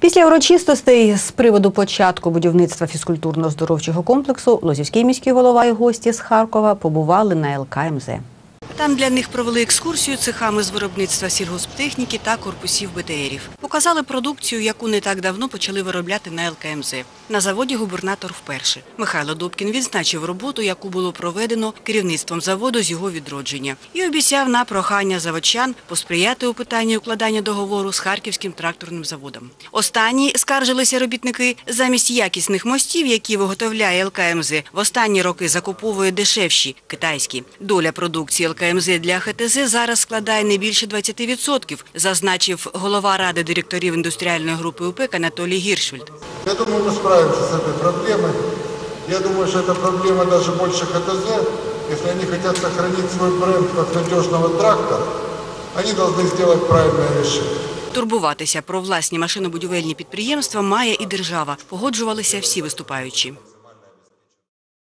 Після урочистостей з приводу початку будівництва фізкультурно-здоровчого комплексу Лозівський міський голова і гості з Харкова побували на ЛКМЗ. Там для них провели екскурсію цехами з виробництва сільгосптехніки та корпусів БТРів. Показали продукцію, яку не так давно почали виробляти на ЛКМЗ. На заводі губернатор вперше. Михайло Добкін відзначив роботу, яку було проведено керівництвом заводу з його відродження, і обіцяв на прохання заводчан посприяти у питанні укладання договору з Харківським тракторним заводом. Останні скаржилися робітники замість якісних мостів, які виготовляє ЛКМЗ, в останні роки закуповує дешевші китайські. Доля продукції ЛКМЗ для ХТЗ зараз складає не більше 20%, зазначив голова ради директорів індустріальної групи УПЕК Анатолій Гіршвельд. Я думаю, мы справимся с этой проблемой. Я думаю, что эта проблема даже больше ХТЗ. Если они хотят сохранить свой бренд как надежного трактора, они должны сделать правильное решение. Турбуватися про власні машинобудівельні підприємства має і держава. Погоджувалися всі виступаючі.